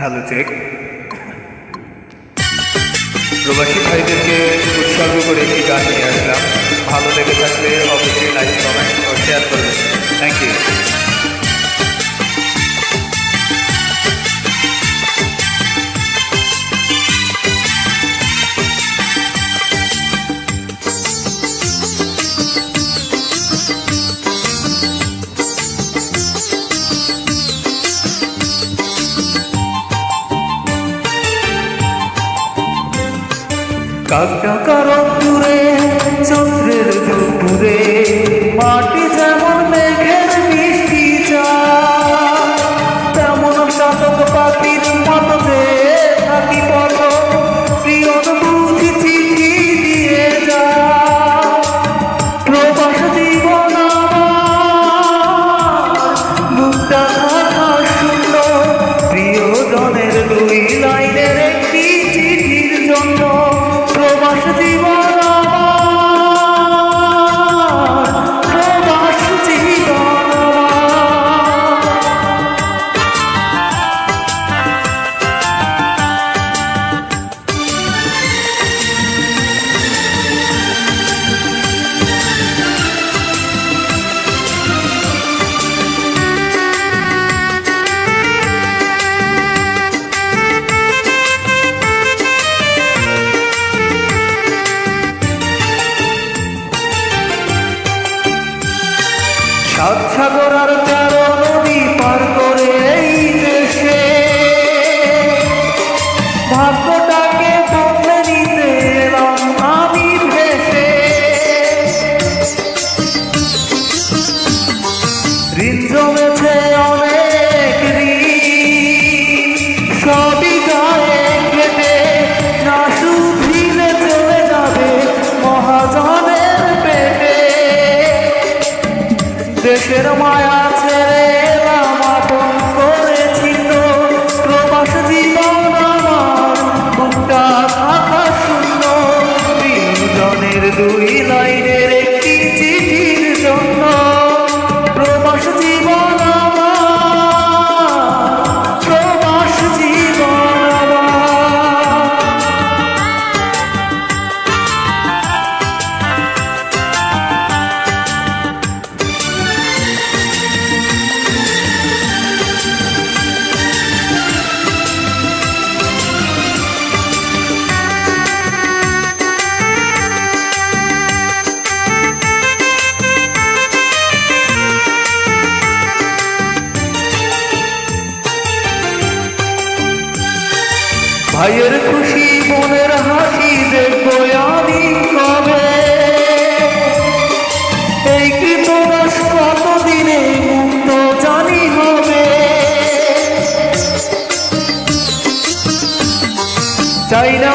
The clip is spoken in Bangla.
হ্যালো চেক প্রবাসী ভাইদেরকে উৎসর্গ করে একটি গান নিয়ে আসলাম। ভালো লেগে থাকলে অবশ্যই লাইক কমেন্ট ও শেয়ার করবেন। থ্যাংক ইউ কাকটা কারণ দূরে চন্দ্রের দুপুরে মাটি যেমন মেঘের মিষ্টি চা তেমন শাসক পাখির মতো সাত সাগর আর তেরো দেশের মায়া ছেড়ে এলাম আপন প্রবাস জীবন আমার বুকটা থাকা শূন্য। প্রিয়জনের দুই লাইনের ভাইয়ের খুশি বোনের হাসি দেখব আমি কবে? এই কৃতদাস কতদিনে মুক্ত জানি হবে? চাই না